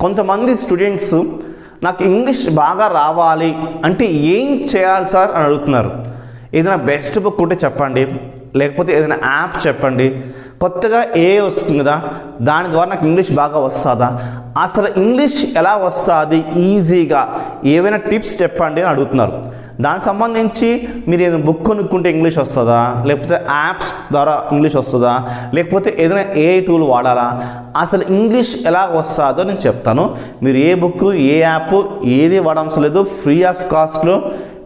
కొంతమంది స్టూడెంట్స్ నాకు ఇంగ్లీష్ బాగా రావాలి అంటే ఏం చేయాలి సార్ అని అడుగుతున్నారు. ఏదైనా బెస్ట్ బుక్ ఉంటే చెప్పండి లేకపోతే ఏదైనా యాప్ చెప్పండి. కొత్తగా ఏ వస్తుంది కదా దాని ద్వారా నాకు ఇంగ్లీష్ బాగా వస్తుందా? అసలు ఇంగ్లీష్ ఎలా వస్తుంది? ఈజీగా ఏవైనా టిప్స్ చెప్పండి అని అడుగుతున్నారు. దానికి సంబంధించి మీరు ఏదైనా బుక్ కొనుక్కుంటే ఇంగ్లీష్ వస్తుందా? లేకపోతే యాప్స్ ద్వారా ఇంగ్లీష్ వస్తుందా? లేకపోతే ఏదైనా ఏ టూల్ వాడాలా? అసలు ఇంగ్లీష్ ఎలా వస్తుందో నేను చెప్తాను. మీరు ఏ బుక్ ఏ యాప్ ఏది వాడవలసిన లేదు ఫ్రీ ఆఫ్ కాస్ట్లో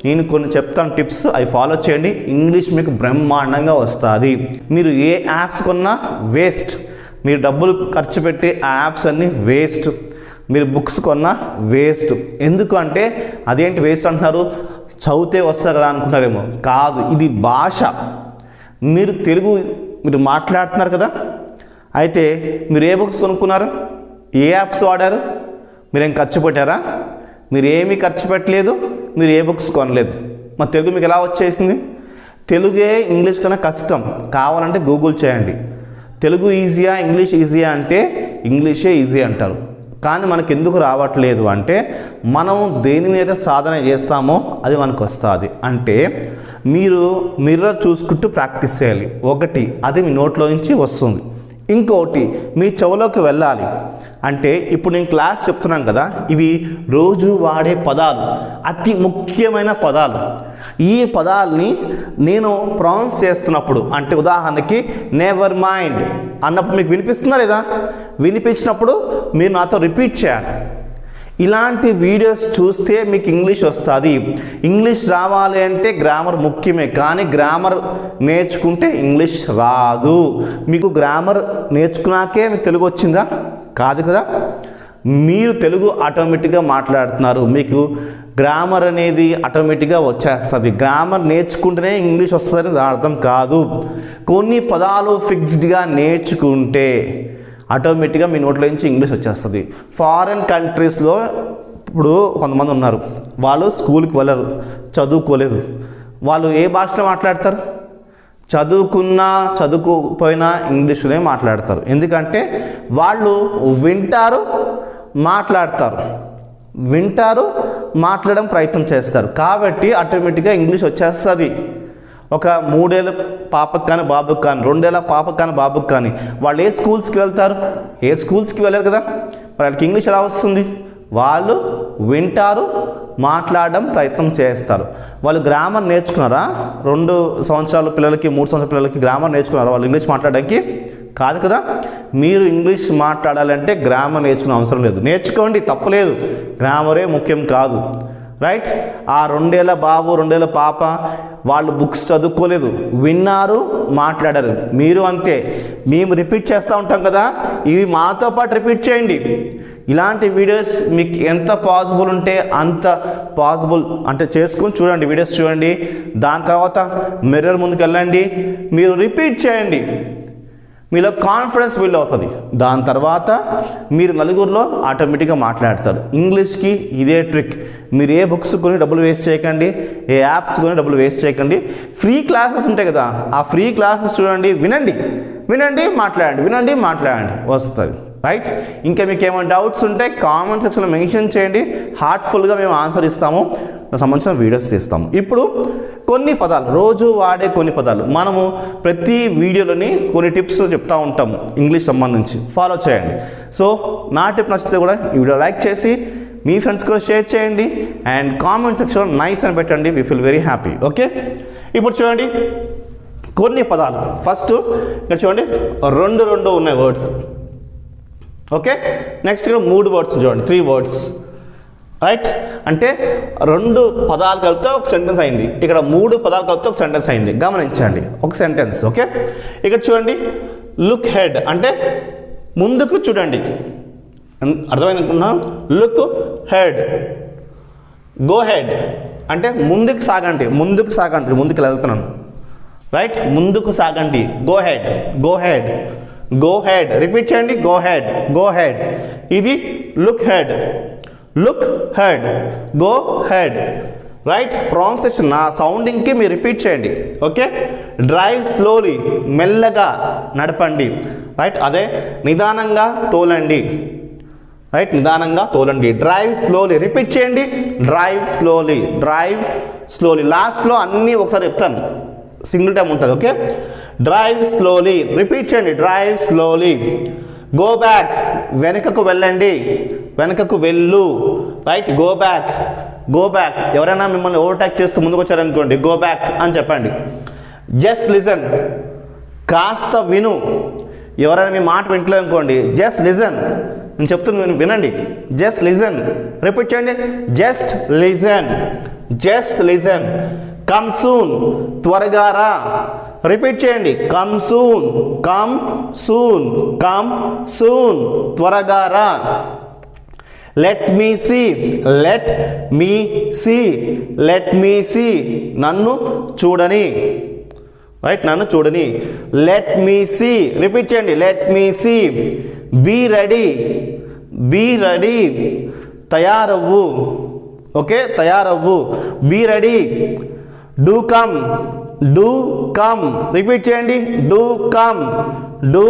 నేను కొన్ని చెప్తాను టిప్స్ అవి ఫాలో చేయండి. ఇంగ్లీష్ మీకు బ్రహ్మాండంగా వస్తుంది. మీరు ఏ యాప్స్ కొన్నా వేస్ట్ మీరు డబ్బులు ఖర్చు పెట్టి ఆ యాప్స్ అన్నీ వేస్ట్ మీరు బుక్స్ కొన్నా వేస్ట్ ఎందుకంటే అదేంటి వేస్ట్ అంటున్నారు? చదివితే వస్తారు కదా అనుకున్నారేమో. కాదు ఇది భాష. మీరు తెలుగు మీరు మాట్లాడుతున్నారు కదా? అయితే మీరు ఏ బుక్స్ కొనుక్కున్నారు? ఏ యాప్స్ వాడారు? మీరేం ఖర్చు పెట్టారా? మీరు ఏమీ ఖర్చు పెట్టలేదు? మీరు ఏ బుక్స్ కొనలేదు? మా తెలుగు మీకు ఎలా వచ్చేసింది? తెలుగే ఇంగ్లీష్ కన్నా కష్టం. కావాలంటే గూగుల్ చేయండి. తెలుగు ఈజీయా ఇంగ్లీష్ ఈజీయా అంటే ఇంగ్లీషే ఈజీ అంటారు. కానీ మనకు ఎందుకు రావట్లేదు అంటే మనం దేని మీద సాధన చేస్తామో అది మనకు వస్తుంది అంటే మీరు మిర్రర్ చూసుకుంటూ ప్రాక్టీస్ చేయాలి. ఒకటి అది మీ నోట్లో నుంచి వస్తుంది. ఇంకోటి మీ చెవులోకి వెళ్ళాలి. అంటే ఇప్పుడు నేను క్లాస్ చెప్తున్నాను కదా ఇవి రోజు వాడే పదాలు అతి ముఖ్యమైన పదాలు. ఈ పదాలని నేను ప్రొనౌన్స్ చేస్తున్నప్పుడు అంటే ఉదాహరణకి నెవర్ మైండ్ అన్నప్పుడు మీకు వినిపిస్తుందా లేదా? వినిపించినప్పుడు మీరు నాతో రిపీట్ చేయాలి. ఇలాంటి వీడియోస్ చూస్తే మీకు ఇంగ్లీష్ వస్తుంది. ఇంగ్లీష్ రావాలి అంటే గ్రామర్ ముఖ్యమే కానీ గ్రామర్ నేర్చుకుంటే ఇంగ్లీష్ రాదు. మీకు గ్రామర్ నేర్చుకున్నాకే మీకు తెలుగు వచ్చిందా? కాదు కదా? మీరు తెలుగు ఆటోమేటిక్గా మాట్లాడుతున్నారు. మీకు గ్రామర్ అనేది ఆటోమేటిక్గా వచ్చేస్తుంది. గ్రామర్ నేర్చుకుంటేనే ఇంగ్లీష్ వస్తుందని అర్థం కాదు. కొన్ని పదాలు ఫిక్స్డ్గా నేర్చుకుంటే ఆటోమేటిక్గా మీ నోట్లో నుంచి ఇంగ్లీష్ వచ్చేస్తుంది. ఫారిన్ కంట్రీస్లో ఇప్పుడు కొంతమంది ఉన్నారు. వాళ్ళు స్కూల్కి వెళ్ళరు. చదువుకోలేదు. వాళ్ళు ఏ భాషలో మాట్లాడతారు? చదువుకున్నా చదువుకోపోయినా ఇంగ్లీష్లోనే మాట్లాడతారు. ఎందుకంటే వాళ్ళు వింటారు మాట్లాడతారు. వింటారు మాట్లాడడం ప్రయత్నం చేస్తారు. కాబట్టి ఆటోమేటిక్గా ఇంగ్లీష్ వచ్చేస్తుంది. ఒక మూడేళ్ళ పాపకు కానీ బాబుకి కానీ రెండేళ్ళ పాపకు కానీ బాబుకి కానీ వాళ్ళు ఏ స్కూల్స్కి వెళ్తారు? ఏ స్కూల్స్కి వెళ్ళారు కదా? మరి వాళ్ళకి ఇంగ్లీష్ ఎలా వస్తుంది? వాళ్ళు వింటారు మాట్లాడడం ప్రయత్నం చేస్తారు. వాళ్ళు గ్రామర్ నేర్చుకున్నారా? రెండు సంవత్సరాల పిల్లలకి మూడు సంవత్సరాల పిల్లలకి గ్రామర్ నేర్చుకున్నారా? వాళ్ళు ఇంగ్లీష్ మాట్లాడడానికి? కాదు కదా? మీరు ఇంగ్లీష్ మాట్లాడాలంటే గ్రామర్ నేర్చుకునే అవసరం లేదు. నేర్చుకోండి తప్పలేదు గ్రామరే ముఖ్యం కాదు. రైట్ ఆ రెండేళ్ళ బాబు రెండేళ్ళ పాప వాళ్ళు బుక్స్ చదువుకోలేదు. విన్నారు మాట్లాడారు. మీరు అంతే. మేము రిపీట్ చేస్తూ ఉంటాం కదా. ఇవి మాతో పాటు రిపీట్ చేయండి. ఇలాంటి వీడియోస్ మీకు ఎంత పాసిబుల్ ఉంటే అంత పాసిబుల్ అంటే చేసుకుని చూడండి వీడియోస్ చూడండి. దాని తర్వాత మిర్రర్ ముందుకు వెళ్ళండి మీరు రిపీట్ చేయండి. మీలో కాన్ఫిడెన్స్ బిల్డ్ అవుతుంది. దాని తర్వాత మీరు నలుగురిలో ఆటోమేటిక్గా మాట్లాడతారు. ఇంగ్లీష్కి ఇదే ట్రిక్ మీరు ఏ బుక్స్ కొని డబ్బులు వేస్ట్ చేయకండి ఏ యాప్స్ కొని డబ్బులు వేస్ట్ చేయకండి. ఫ్రీ క్లాసెస్ ఉంటాయి కదా ఆ ఫ్రీ క్లాసెస్ చూడండి వినండి. వినండి మాట్లాడండి వినండి మాట్లాడండి. వస్తుంది. రైట్ ఇంకా మీకు ఏమైనా డౌట్స్ ఉంటే కామెంట్ సెక్షన్లో మెన్షన్ చేయండి. హార్ట్ఫుల్గా మేము ఆన్సర్ ఇస్తాము. దానికి సంబంధించిన వీడియోస్ తీస్తాము. ఇప్పుడు కొన్ని పదాలు రోజు వాడే కొన్ని పదాలు. మనము ప్రతి వీడియోలోని కొన్ని టిప్స్ చెప్తా ఉంటాము ఇంగ్లీష్ సంబంధించి. ఫాలో చేయండి. సో నా టిప్ నచ్చితే కూడా ఈ వీడియో లైక్ చేసి మీ ఫ్రెండ్స్ కూడా షేర్ చేయండి అండ్ కామెంట్ సెక్షన్లో నైస్ అని పెట్టండి we feel very happy okay ఇప్పుడు చూడండి కొన్ని పదాలు. ఫస్ట్ ఇక్కడ చూడండి రెండు రెండు ఉన్నాయి వర్డ్స్ ఓకే నెక్స్ట్ ఇక్కడ మూడు వర్డ్స్ చూడండి త్రీ వర్డ్స్ రైట్ అంటే రెండు పదాలు కలిపితే ఒక సెంటెన్స్ అయింది. ఇక్కడ మూడు పదాలు కలిపితే ఒక సెంటెన్స్ అయింది. గమనించండి. ఒక సెంటెన్స్ ఓకే ఇక్కడ చూడండి. లుక్ హెడ్ అంటే ముందుకు చూడండి. అర్థమైంది అనుకున్నా లుక్ హెడ్ గో హెడ్ అంటే ముందుకు సాగండి. ముందుకు సాగండి. ముందుకు వెళ్తున్నాను. రైట్ ముందుకు సాగండి. Go ahead go ahead go ahead repeat చేయండి. గో హెడ్ గో హెడ్ ఇది look ahead look ahead go ahead right pronunciation నా సౌండింగ్కి మీరు రిపీట్ చేయండి. ఓకే డ్రైవ్ స్లోలీ మెల్లగా నడపండి. రైట్ అదే నిదానంగా తోలండి. రైట్ నిదానంగా తోలండి. డ్రైవ్ స్లోలీ రిపీట్ చేయండి. డ్రైవ్ స్లోలీ డ్రైవ్ స్లోలీ లాస్ట్లో అన్నీ ఒకసారి చెప్తాను. సింగిల్ టైం ఉంటుంది. ఓకే డ్రైవ్ స్లోలీ రిపీట్ చేయండి. డ్రైవ్ స్లోలీ గో బ్యాక్ వెనుకకు వెళ్ళండి. వెనుకకు వెళ్ళు. Right go back go back ఎవరైనా మిమ్మల్ని ఓవర్టేక్ చేస్తూ ముందుకు వచ్చారనుకోండి గో బ్యాక్ అని చెప్పండి. జస్ట్ లిజన్ కాస్త విను. ఎవరైనా మీ మాట వింటలేదు అనుకోండి జస్ట్ లిజన్ నేను చెప్తుంది వినండి. జస్ట్ లిజన్ రిపీట్ చేయండి. Just listen just listen come soon త్వరగా రా. రిపీట్ చేయండి. Come soon come soon come soon త్వరగా రా. Let me see let me see let me see నన్ను చూడని. రైట్ నన్ను చూడని. లెట్ మీ సీ రిపీట్ చేయండి. Let me see be ready be ready తయారవ్వు. Okay తయారవ్వు. Be ready do come do come repeat చేయండి. Do come do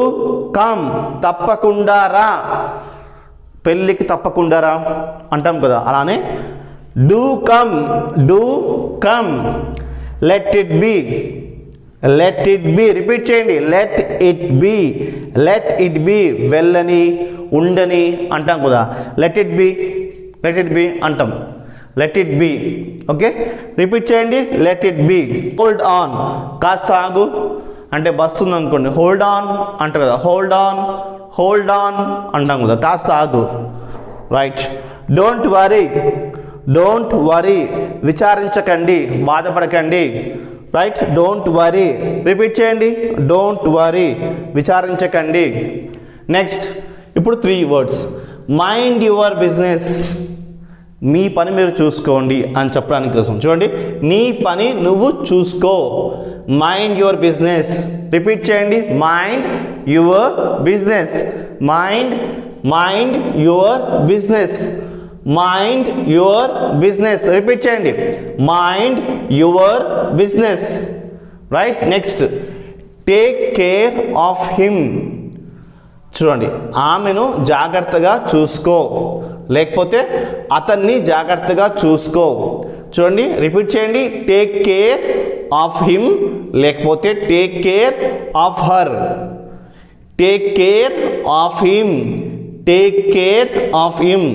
come తప్పకుండా రా. పెళ్ళికి తప్పకుండా రా అంటాం కదా. అలానే do come do come let it be let it be repeat చేయండి. Let it be let it be వెళ్ళని ఉండని అంటాం కదా. Let it be let it be అంటాం. Let it be okay repeat చేయండి. Let it be hold on కాస్త ఆగు. అంటే బస్సు ఉంది అనుకోండి హోల్డ్ ఆన్ అంటారు కదా. హోల్డ్ ఆన్ హోల్డ్ ఆన్ అంటాం కదా కాస్త ఆగు. Right don't worry don't worry విచారించకండి బాధపడకండి. రైట్ డోంట్ వరీ రిపీట్ చేయండి. డోంట్ వరీ విచారించకండి. నెక్స్ట్ ఇప్పుడు three words mind your business మీ పని మీరు చూసుకోండి అని చెప్పడానికి కోసం. చూడండి. నీ పని నువ్వు చూసుకో. మైండ్ యువర్ బిజినెస్ రిపీట్ చేయండి. Mind your business. Mind mind your business. Mind your business. Repeat చేయండి. Mind your business. Right next. Take care of him. చూడండి ఆమెను జాగ్రత్తగా చూసుకో. లేకపోతే అతన్ని జాగ్రత్తగా చూసుకో. చూడండి రిపీట్ చేయండి. Take care of him. లేకపోతే take care of her. Take care of him take care of him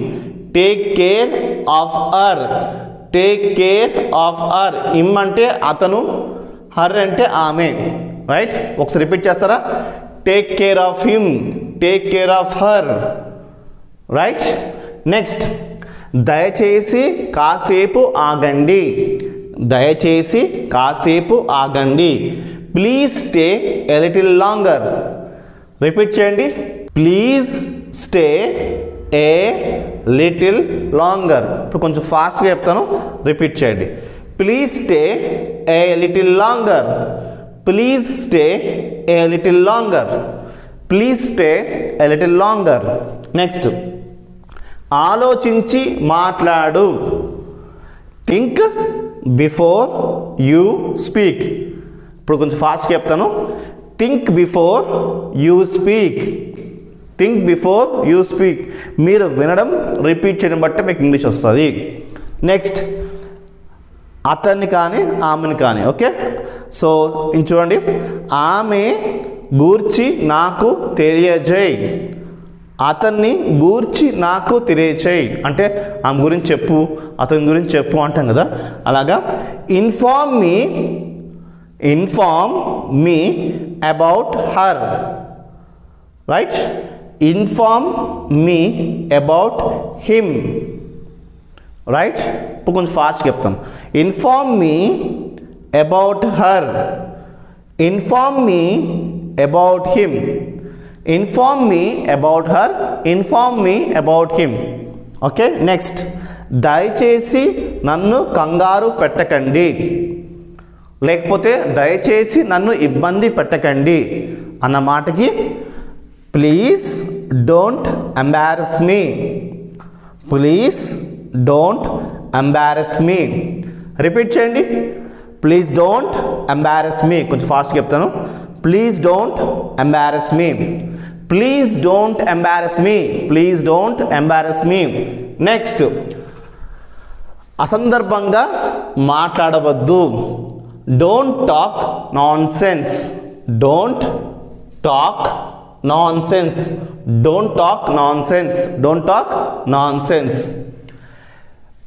take care of her take care of her him అంటే అతను హర్ అంటే ఆమె. రైట్ ఒకసారి రిపీట్ చేస్తారా? Take care of him take care of her right next దయచేసి కాసేపు ఆగండి. దయచేసి కాసేపు ఆగండి. Please stay a little longer repeat చేయండి. Please stay a little longer ఇప్పుడు కొంచెం ఫాస్ట్గా చెప్తాను. రిపీట్ చేయండి. Please stay a little longer please stay a little longer please stay a little longer next ఆలోచించి మాట్లాడు. థింక్ బిఫోర్ యూ స్పీక్ ఇప్పుడు కొంచెం ఫాస్ట్ చెప్తాను. Think before you speak think before you speak మీరు వినడం రిపీట్ చేయడం బట్టి మీకు ఇంగ్లీష్ వస్తుంది. నెక్స్ట్ అతన్ని కానీ ఆమెను కానీ ఓకే? సో చూడండి. ఆమె గూర్చి నాకు తెలియజేయి. అతన్ని గూర్చి నాకు తెలియచేయి అంటే ఆమె గురించి చెప్పు అతని గురించి చెప్పు అంటాం కదా. అలాగా? Inform me inform me about her right inform me about him right ఇప్పుడు కొంచెం ఫాస్ట్ చెప్తాం inform me about her inform me about him inform me about her inform me about him okay next దయచేసి నన్ను కంగారు పెట్టకండి. లేకపోతే దయచేసి నన్ను ఇబ్బంది పెట్టకండి అన్న మాటకి please don't embarrass me. Please don't embarrass me. Repeat చేయండి ప్లీజ్ డోంట్ ఎంబారస్ మీ. కొంచెం ఫాస్ట్ చెప్తాను please don't embarrass me. Please don't embarrass me. Please don't embarrass me. Next అసందర్భంగా మాట్లాడవద్దు. Don't talk nonsense don't talk nonsense don't talk nonsense don't talk nonsense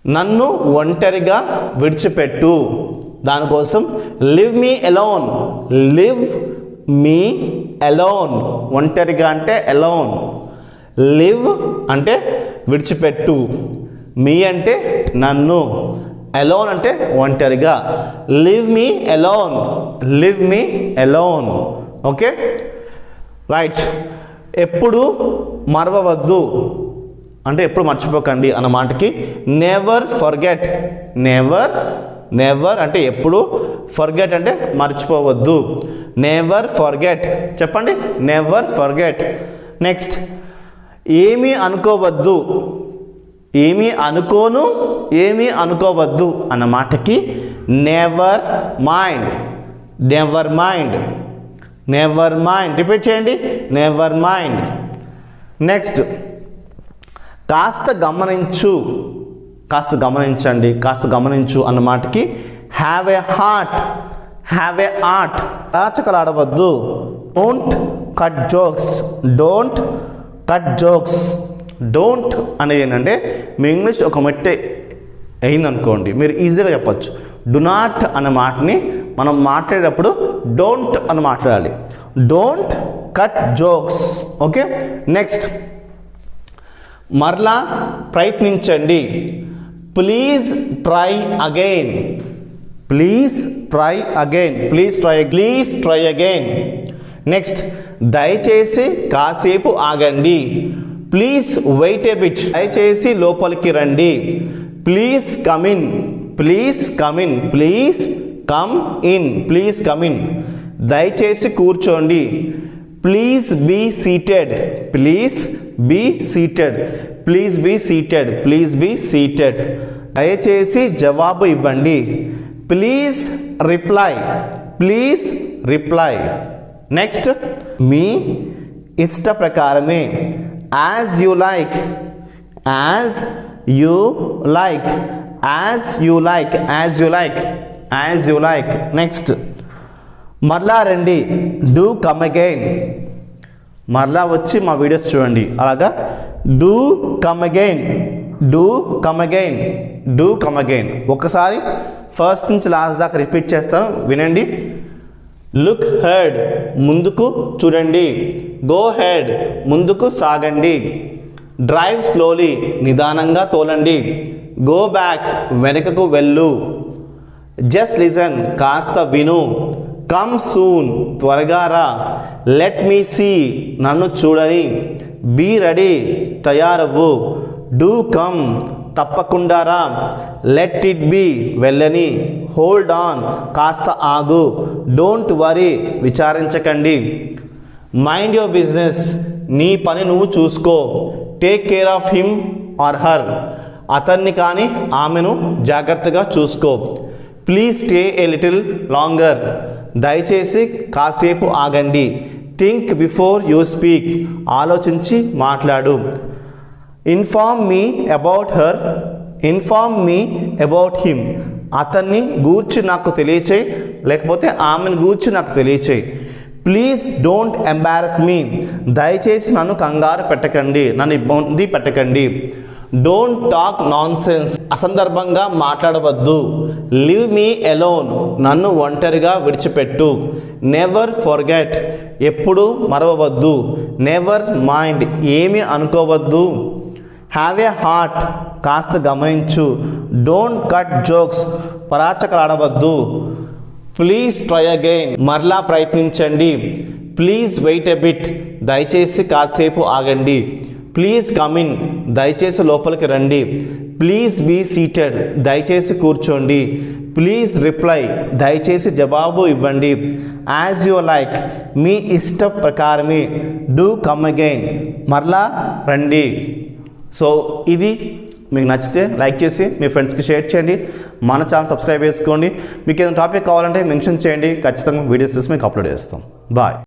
నన్ను ఒంటరిగా విడిచిపెట్టు. దానికోసం leave me alone leave me alone ఒంటరిగా అంటే alone live అంటే విడిచిపెట్టు. మీ అంటే నన్ను. అలోన్ అంటే ఒంటరిగా. Leave me alone leave me alone okay right ఎప్పుడు మరవవద్దు. అంటే ఎప్పుడు మర్చిపోకండి అన్న మాటకి. నెవర్ ఫర్గెట్ నెవర్ నెవర్ అంటే ఎప్పుడు ఫర్గెట్ అంటే మర్చిపోవద్దు. నెవర్ ఫర్గెట్ చెప్పండి. నెవర్ ఫర్గెట్ నెక్స్ట్ ఏమీ అనుకోవద్దు. ఏమీ అనుకోను ఏమీ అనుకోవద్దు అన్న మాటకి never mind never mind never mind repeat చేయండి. నెవర్ మైండ్ నెక్స్ట్ కాస్త గమనించు కాస్త గమనించండి కాస్త గమనించు అన్న మాటకి have a heart have a heart రాచకలాడవద్దు don't cut jokes don't cut jokes don't అనేది ఏంటంటే మీ ఇంగ్లీష్ ఒక మెట్టే అయిందనుకోండి మీరు ఈజీగా చెప్పొచ్చు. డు నాట్ అనే మాటని మనం మాట్లాడేటప్పుడు డోంట్ అని మాట్లాడాలి. Don't cut jokes. Okay? Next. మరలా ప్రయత్నించండి. Please try again. Please try again. Please try please try again. Next. దయచేసి కాసేపు ఆగండి. ప్లీజ్ వెయిట్ ఏ బిట్ దయచేసి లోపలికి రండి. Please come in please come in please come in please come in దయచేసి కూర్చోండి. Please be seated please be seated please be seated please be seated దయచేసి జవాబు ఇవ్వండి. Please reply please reply next మీ ఇష్ట ప్రకారమే. As you like as you like as you like as you like as you like next మరలా రండి. Do come again మరలా వచ్చి మా వీడియోస్ చూడండి. అలాగా? Do come again do come again do come again ఒకసారి ఫస్ట్ నుంచి లాస్ట్ దాకా రిపీట్ చేస్తాను. వినండి. లుక్ హెడ్ ముందుకు చూడండి. గో హెడ్ ముందుకు సాగండి. డ్రైవ్ స్లోలీ నిదానంగా తోలండి. గో బ్యాక్ వెనుకకు వెళ్ళు. జస్ట్ లిజన్ కాస్త విను. కమ్ సూన్ త్వరగా రా. లెట్ మీ సీ నన్ను చూడని. బీ రెడీ తయారవ్వు. డూ కమ్ తప్పకుండా రా. లెట్ ఇట్ బీ వెళ్ళని. హోల్డ్ ఆన్ కాస్త ఆగు. డోంట్ వరీ విచారించకండి. మైండ్ యువర్ బిజినెస్ నీ పని నువ్వు చూసుకో. Take care of him or her అతన్ని కానీ ఆమెను జాగ్రత్తగా చూసుకో. Please stay a little longer దయచేసి కాసేపు ఆగండి. థింక్ బిఫోర్ యూ స్పీక్ ఆలోచించి మాట్లాడు. Inform me about her inform me about him అతన్ని గూర్చి నాకు తెలియచేయి. లేకపోతే ఆమెను గూర్చి నాకు తెలియచేయి. ప్లీజ్ డోంట్ ఎంబారస్ మీ దయచేసి నన్ను కంగారు పెట్టకండి. నన్ను ఇబ్బంది పెట్టకండి. డోంట్ టాక్ నాన్ సెన్స్ అసందర్భంగా మాట్లాడవద్దు. లివ్ మీ ఎలోన్ నన్ను ఒంటరిగా విడిచిపెట్టు. నెవర్ ఫర్గెట్ ఎప్పుడు మరవవద్దు. నెవర్ మైండ్ ఏమి అనుకోవద్దు. హ్యావ్ ఏ హార్ట్ కాస్త గమనించు. డోంట్ కట్ జోక్స్ పరాచకలాడవద్దు. ప్లీజ్ ట్రై అగైన్ మరలా ప్రయత్నించండి. ప్లీజ్ వెయిట్ ఎ బిట్ దయచేసి కాసేపు ఆగండి. ప్లీజ్ కమిన్ దయచేసి లోపలికి రండి. ప్లీజ్ బీ సీటెడ్ దయచేసి కూర్చోండి. ప్లీజ్ రిప్లై దయచేసి జవాబు ఇవ్వండి. యాజ్ యూ లైక్ మీ ఇష్ట ప్రకారమే. డూ కమ్ అగైన్ మరలా రండి. సో ఇది మీకు నచ్చితే లైక్ చేసి మీ ఫ్రెండ్స్కి షేర్ చేయండి. మన ఛానల్ సబ్స్క్రైబ్ చేసుకోండి. మీకు ఏదైనా టాపిక్ కావాలంటే మెన్షన్ చేయండి. ఖచ్చితంగా వీడియోస్ తీసి మీకు అప్లోడ్ చేస్తాం. బాయ్.